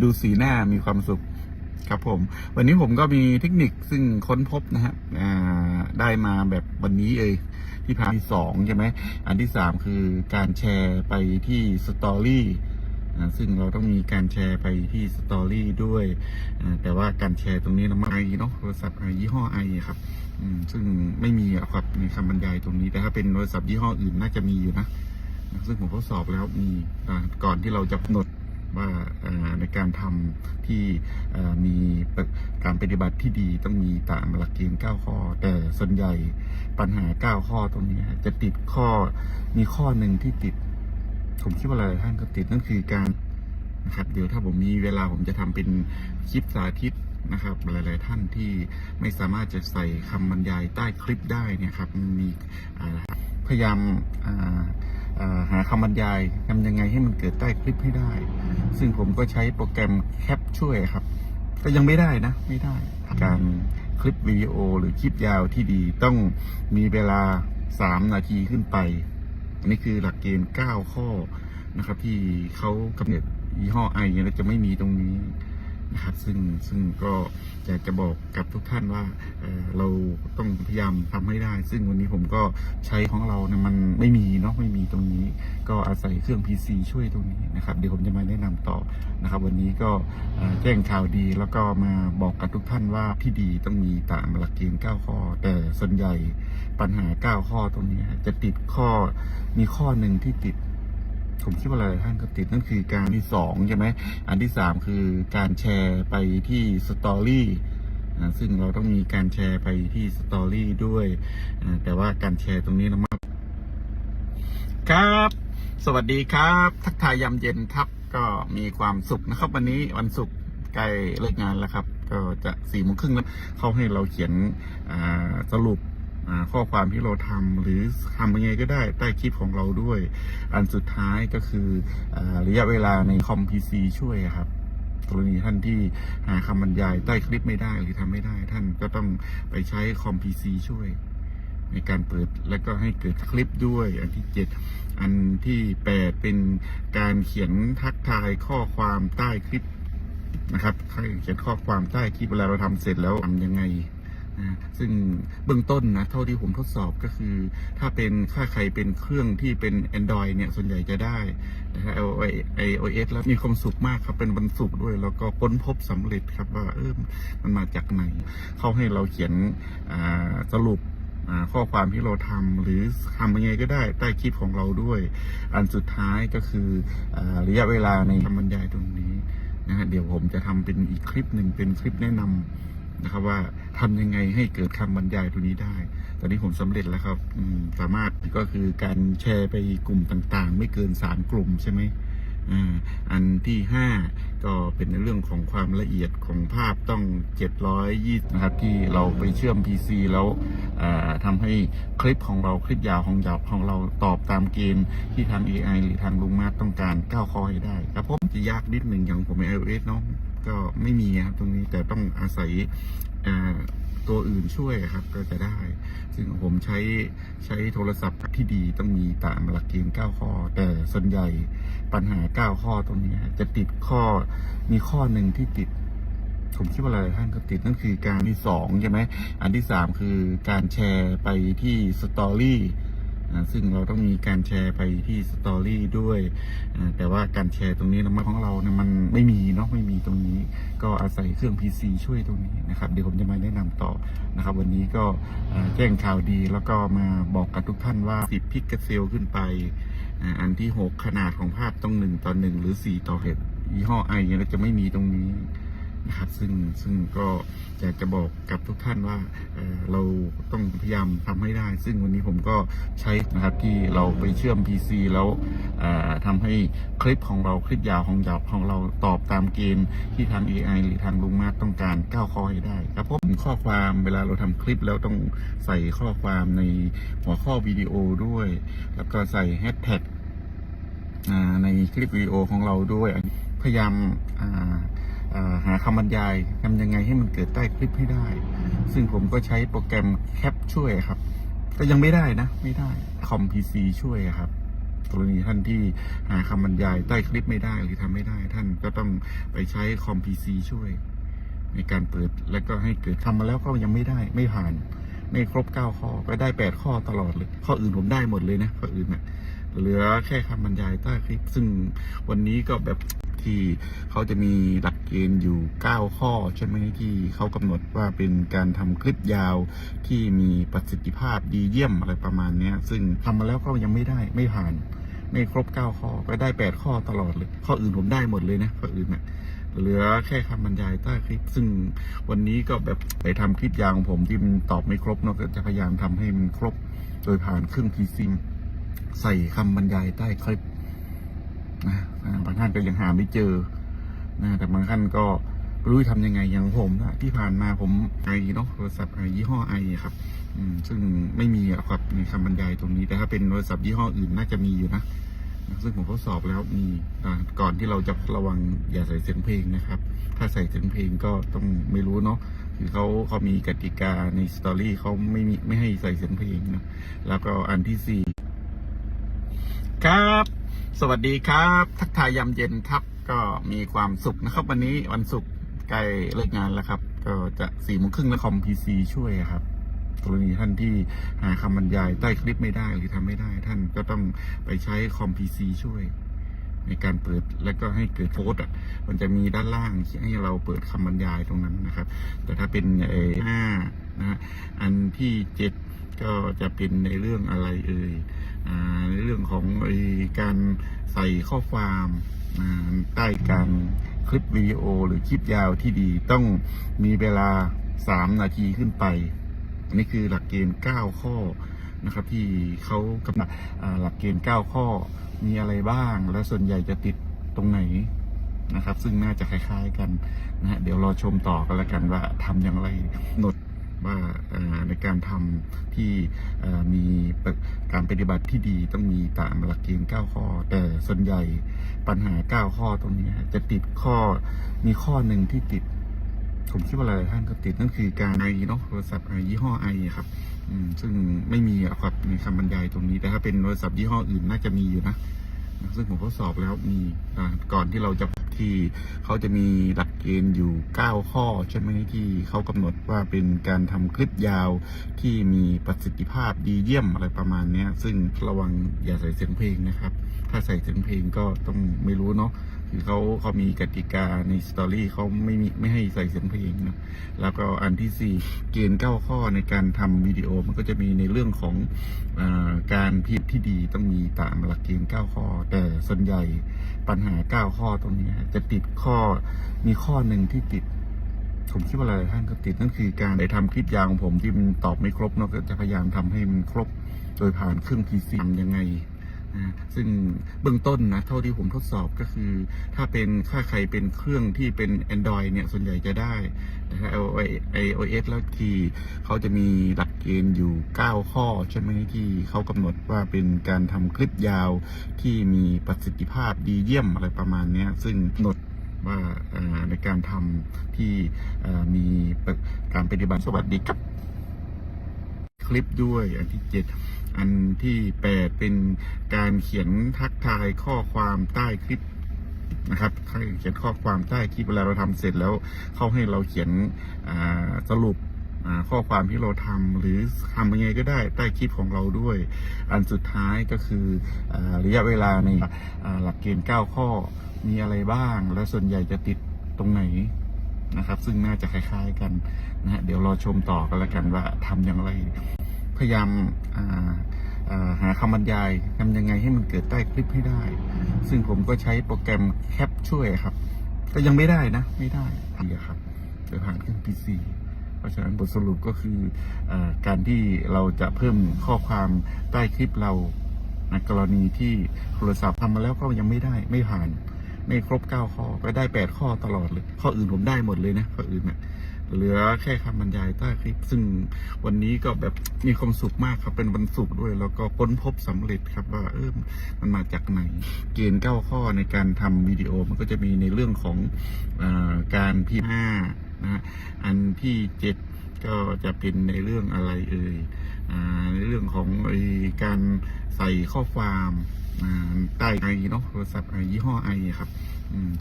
ดูสีหน้ามีความสุขครับผม วันนี้ผมก็มีเทคนิคซึ่งค้นพบนะฮะได้มาแบบวันนี้เอยที่พาที่สองใช่ไหม อันที่สามคือการแชร์ไปที่สตอรี่ซึ่งเราต้องมีการแชร์ไปที่สตอรี่ด้วย แต่ว่าการแชร์ตรงนี้เราไม่ไอเนาะโทรศัพท์ไอยี่ห้อไอครับซึ่งไม่มีอะครับในคำบรรยายตรงนี้ แต่ถ้าเป็นโทรศัพท์ยี่ห้ออื่นน่าจะมีอยู่นะ ซึ่งผมทดสอบแล้วมีก่อนที่เราจะกำหนด ว่าในการทำที่มีการปฏิบัติที่ดีต้องมีตามหลักเกณฑ์9ข้อ แต่ส่วนใหญ่ปัญหา 9 ข้อตรงนี้จะติดข้อมีข้อหนึ่งที่ติด ผมคิดว่าหลายท่านก็ติดนั่นคือการนะครับเดี๋ยวถ้าผมมีเวลาผมจะทำเป็นคลิปสาธิตนะครับ หลาย ๆ ท่านที่ไม่สามารถจะใส่คำบรรยายใต้คลิปได้เนี่ยครับมีพยายามอ่า หาคำบรรยายทำยังไงให้มันเกิดใต้คลิปให้ได้ ซึ่งผมก็ใช้โปรแกรมแคปช่วยครับ ก็ยังไม่ได้นะ ไม่ได้ การคลิปวิดีโอหรือคลิปยาวที่ดีต้องมีเวลา 3 นาทีขึ้นไป อันนี้คือหลักเกณฑ์ 9 ข้อนะครับ ที่เขากำหนดยี่ห้อไอเนี่ยจะไม่มีตรงนี้ นะครับซึ่งซึ่งก็อยากจะบอกกับทุกท่านว่าเเราต้องพยายามทำให้ได้ ซึ่งวันนี้ผมก็ใช้ของเราเนี่ยมันไม่มีเนาะไม่มีตรงนี้ ก็อาศัยเครื่อง PC ช่วยตรงนี้นะครับ เดี๋ยวผมจะมาแนะนำต่อนะครับ วันนี้ก็แจ้งข่าวดีแล้วก็มาบอกกับทุกท่านว่าที่ดีต้องมีตามหลักเกณฑ์9ข้อ แต่ส่วนใหญ่ปัญหา 9 ข้อตรงนี้จะติดข้อมีข้อหนึ่งที่ติด ผมคิดว่าหลายท่านก็ติดนั่นคือการที่สองใช่ไหมอันที่สามคือการแชร์ไปที่สตอรี่ซึ่งเราต้องมีการแชร์ไปที่สตอรี่ด้วยแต่ว่าการแชร์ตรงนี้เรามาครับ สวัสดีครับ ทักทายยามเย็นครับ ก็มีความสุขนะครับ วันนี้วันศุกร์ใกล้เลิกงานแล้วครับ ก็จะสี่โมงครึ่งแล้วเขาให้เราเขียนสรุป ข้อความที่เราทำหรือทำยังไงก็ได้ใต้คลิปของเราด้วย อันสุดท้ายก็คืออระยะเวลาในคอมพีซีช่วยครับกรณีท่านที่หาคำบรรยายใต้คลิปไม่ได้หรือทำไม่ได้ ท่านก็ต้องไปใช้คอมพีซีช่วย ในการเปิดและก็ให้เกิดคลิปด้วย อันที่เจ็ดอันที่แปดเป็นการเขียนทักทายข้อความใต้คลิปนะครับให้เขียนข้อความใต้คลิปเวลาเราทำเสร็จแล้วทำยังไง ซึ่งเบื้องต้นนะเท่าที่ผมทดสอบก็คือ ถ้าเป็นถ้าใครเป็นเครื่องที่เป็น Android เนี่ยส่วนใหญ่จะได้แต่ถ้า iOS แล้วมีความสุขมากครับเป็นวันศุกด้วย แล้วก็ค้นพบสำเร็จครับว่าเออมันมาจากไหน เขาให้เราเขียนสรุปข้อความที่เราทำหรือทำยังไงก็ได้ใต้คลิปของเราด้วย อันสุดท้ายก็คืออระยะเวลาในคำบรรยายตรงนี้นะฮะเดี๋ยวผมจะทำเป็นอีกคลิปหนึ่งเป็นคลิปแนะนำ นะครับว่าทำยังไงให้เกิดคำบรรยายตัวนี้ได้ ตอนนี้ผมสำเร็จแล้วครับสามารถก็คือการแชร์ไปกลุ่มต่างๆ ไม่เกินสามกลุ่มใช่ไหมอันที่ห้าก็เป็นในเรื่องของความละเอียดของภาพต้อง 720 นะครับ ที่เราไปเชื่อม PC แล้วอ่าทำให้คลิปของเราคลิปยาวของยาวของเราตอบตามเกณฑ์ที่ทาง AI หรือทางลุงมาต้องการก้าวข้อให้ได้ครับผมจะยากนิดหนึ่งอย่างผมใน iOS เนาะ ก็ไม่มีครับตรงนี้แต่ต้องอาศัยตัวอื่นช่วยครับก็จะได้ ซึ่งผมใช้ใช้โทรศัพท์ที่ดีต้องมีตามหลักเกณฑ์9ข้อ แต่ส่วนใหญ่ปัญหา 9 ข้อตรงนี้จะติดข้อมีข้อหนึ่งที่ติด ผมคิดว่าหลายท่านก็ติดนั่นคือการที่สองใช่ไหมอันที่สามคือการแชร์ไปที่สตอรี่ ซึ่งเราต้องมีการแชร์ไปที่สตอรี่ด้วย แต่ว่าการแชร์ตรงนี้นะของเราเนี่ยมันไม่มีเนาะไม่มีตรงนี้ ก็อาศัยเครื่อง PC ช่วยตรงนี้นะครับ เดี๋ยวผมจะมาแนะนำต่อนะครับ วันนี้ก็แจ้งข่าวดีแล้วก็มาบอกกับทุกท่านว่า 10 พิกเซลขึ้นไป อันที่ 6 ขนาดของภาพต้อง 1 ต่อ 1 หรือ 4 ต่อเหตยี่ห้อไอเนี่ยจะไม่มีตรงนี้ นะครับซึ่งซึ่งก็อยากจะบอกกับทุกท่านว่าเเราต้องพยายามทำให้ได้ ซึ่งวันนี้ผมก็ใช้นะครับที่เราไปเชื่อม PC แล้วเอ่อทำให้คลิปของเราคลิปยาวของยาวของเราตอบตามเกณฑ์ที่ทาง AI หรือทางลุงมาต้องการก้าวข้อให้ได้ครับผมข้อความเวลาเราทำคลิปแล้วต้องใส่ข้อความในหัวข้อวิดีโอด้วย แล้วก็ใส่แฮชแท็กในคลิปวิดีโอของเราด้วย พยายาม หาคำบรรยายทำยังไงให้มันเกิดใต้คลิปให้ได้ ซึ่งผมก็ใช้โปรแกรมแคปช่วยครับ ก็ยังไม่ได้นะ ไม่ได้คอมพีซีช่วยครับกรณีท่านที่หาคำบรรยายใต้คลิปไม่ได้หรือทำไม่ได้ ท่านก็ต้องไปใช้คอมพีซีช่วย ในการเปิดแล้วก็ให้เกิดทำมาแล้วก็ยังไม่ได้ไม่ผ่านไม่ครบเก้าข้อก็ได้แปดข้อตลอดเลย ข้ออื่นผมได้หมดเลยนะข้ออื่นนะ่ะเหลือแค่คำบรรยายใต้คลิป ซึ่งวันนี้ก็แบบ ที่เขาจะมีหลักเกณฑ์อยู่ 9 ข้อ ใช่ไหมที่เขากำหนดว่าเป็นการทำคลิปยาวที่มีประสิทธิภาพดีเยี่ยมอะไรประมาณนี้ซึ่งทำมาแล้วก็ยังไม่ได้ไม่ผ่านไม่ครบ 9 ข้อก็ได้ 8 ข้อตลอดเลย ข้ออื่นผมได้หมดเลยนะข้ออื่นนะ่ะเหลือแค่คำบรรยายใต้คลิป ซึ่งวันนี้ก็แบบไปทำคลิปยาวของผมที่มันตอบไม่ครบเนาะก็จะพยายามทำให้มันครบ โดยผ่านเครื่องพีซิมใส่คำบรรยายใต้คลิป นะบางท่านก็ยังหาไม่เจอนะแต่บางท่านก็ไม่รู้ทำยังไงอย่างผมนะที่ผ่านมาผมไอเนาะโทรศัพท์ไอยี่ห้อไอครับอืซึ่งไม่มีครับในคำบรรยายตรงนี้แต่ถ้าเป็นโทรศัพท์ยี่ห้ออื่นน่าจะมีอยู่นะซึ่งผมทดสอบแล้วมีก่อนที่เราจะระวังอย่าใส่เสียงเพลงนะครับ ถ้าใส่เสียงเพลงก็ต้องไม่รู้เนาะคือเขาเขามีกติกาในสตอรี่เขาไม่มีไม่ให้ใส่เสียงเพลงนะแล้วก็อันที่สี่ครับ สวัสดีครับ ทักทายยามเย็นครับ ก็มีความสุขนะครับ วันนี้วันศุกร์ใกล้เลิกงานแล้วครับ ก็จะสี่โมงครึ่งแล้วคอมพีซีช่วยครับกรณีท่านที่หาคำบรรยายใต้คลิปไม่ได้หรือทำไม่ได้ ท่านก็ต้องไปใช้คอมพีซีช่วย ในการเปิดแล้วก็ให้เกิดโฟล์อะ มันจะมีด้านล่างให้เราเปิดคำบรรยายตรงนั้นนะครับ แต่ถ้าเป็นเอห้านะอันที่เจ็ดก็จะเป็นในเรื่องอะไรเอ่ย ในเรื่องของอการใส่ข้อความใต้การคลิปวิดีโอหรือคลิปยาวที่ดีต้องมีเวลาสามนาทีขึ้นไปนนี้คือหลักเกณฑ์ 9 ข้อนะครับที่เขากำหนดหลักเกณฑ์ 9 ข้อมีอะไรบ้าง และส่วนใหญ่จะติดตรงไหนนะครับ ซึ่งน่าจะคล้าย ๆ กันนะฮะเดี๋ยวรอชมต่อกันแล้วกันว่าทำอย่างไรหนด ว่าในการทำที่มีการปฏิบัติที่ดีต้องมีตามหลักเกณฑ์9ข้อ แต่ส่วนใหญ่ปัญหา 9 ข้อตรงนี้จะติดข้อมีข้อหนึ่งที่ติด ผมคิดว่าหลายท่านก็ติดนั่นคือการไอเนาะโทรศัพท์ไอยี่ห้อไอครับซึ่งไม่มีครับในคำบรรยายตรงนี้ แต่ถ้าเป็นโทรศัพท์ยี่ห้ออื่นน่าจะมีอยู่นะ ซึ่งผมทดสอบแล้วมีก่อนที่เราจะ ที่เขาจะมีหลักเกณฑ์อยู่ 9 ข้อใช่ไหมที่เขากำหนดว่าเป็นการทำคลิปยาวที่มีประสิทธิภาพดีเยี่ยมอะไรประมาณนี้ซึ่งระวังอย่าใส่เสียงเพลงนะครับ ถ้าใส่เสียงเพลงก็ต้องไม่รู้เนาะ คือเขาเขามีกติกาในสตอรี่เขาไม่มีไม่ให้ใส่เสียงเพลงนะแล้วก็อันที่สี่เกณฑ์เก้าข้อในการทำวิดีโอมันก็จะมีในเรื่องของอการพิมพ์ที่ดีต้องมีตามหลักเกณฑ์เก้าข้อ แต่ส่วนใหญ่ปัญหาเก้าข้อตรงนี้จะติดข้อมีข้อหนึ่งที่ติดผมคิดว่าหลายท่านก็ติดนั่นคือการได้ทำคลิปยาวของผมที่มันตอบไม่ครบเนาะก็จะพยายามทำให้มันครบ โดยผ่านเครื่องพีซีทำยังไง ซึ่งเบื้องต้นนะเท่าที่ผมทดสอบก็คือ ถ้าเป็นถ้าใครเป็นเครื่องที่เป็น Android เนี่ยส่วนใหญ่จะได้แต่ถ้า iOS แล้วทีเขาจะมีหลักเกณฑ์อยู่ 9 ข้อใช่ไหมที่เขากำหนดว่าเป็นการทำคลิปยาวที่มีประสิทธิภาพดีเยี่ยมอะไรประมาณนี้ซึ่งกำหนดว่าในการทำที่มีการปฏิบัติสวัสดีครับ คลิปด้วยอันที่เจ็ด อันที่แปดเป็นการเขียนทักทายข้อความใต้คลิปนะครับเขียนข้อความใต้คลิปเวลาเราทำเสร็จแล้วเขาให้เราเขียนสรุปข้อความที่เราทำหรือทำยังไงก็ได้ใต้คลิปของเราด้วย อันสุดท้ายก็คืออระยะเวลาในหลักเกณฑ์ 9 ข้อมีอะไรบ้าง และส่วนใหญ่จะติดตรงไหนนะครับ ซึ่งน่าจะคล้าย ๆ กันนะฮะเดี๋ยวรอชมต่อกันแล้วกันว่าทำอย่างไร พยายามาาหาคำบรรยายทำยังไงให้มันเกิดใต้คลิปให้ได้ ซึ่งผมก็ใช้โปรแกรมแคปช่วยครับ ก็ยังไม่ได้นะ ไม่ได้เดียครับโดยผ่านเครื่อง PC เพราะฉะนั้นบทสรุปก็คืออการที่เราจะเพิ่มข้อความใต้คลิปเราในกรณีที่โทรศัพท์ทำมาแล้วก็ยังไม่ได้ไม่ผ่าน ไม่ครบ 9 ข้อ ก็ได้ 8 ข้อตลอดเลย ข้ออื่นผมได้หมดเลยนะ ข้ออื่นเนะ เหลือแค่คำบรรยายใต้คลิป ซึ่งวันนี้ก็แบบมีความสุขมากครับ เป็นวันศุกร์ด้วย แล้วก็ค้นพบสำเร็จครับว่าเออมันมาจากไหน เกณฑ์9ข้อในการทำวิดีโอมันก็จะมีในเรื่องของอการพิมพ์ห้านะฮะอันที่เจ็ดก็จะเป็นในเรื่องอะไรเอ่ยอ่าในเรื่องของอการใส่ข้อความ ใต้ไอเนาะโทรศัพท์ไอยี่ห้อไอครับ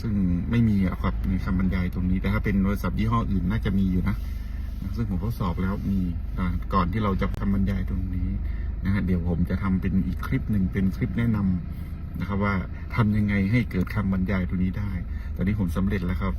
ซึ่งไม่มีอะครับในคำบรรยายตรงนี้ แต่ถ้าเป็นโทรศัพท์ยี่ห้ออื่นน่าจะมีอยู่นะ ซึ่งผมทดสอบแล้วมีก่อนที่เราจะทำบรรยายตรงนี้นะฮะเดี๋ยวผมจะทำเป็นอีกคลิปหนึ่งเป็นคลิปแนะนำนะครับว่าทำยังไงให้เกิดคำบรรยายตรงนี้ได้ ตอนนี้ผมสำเร็จแล้วครับ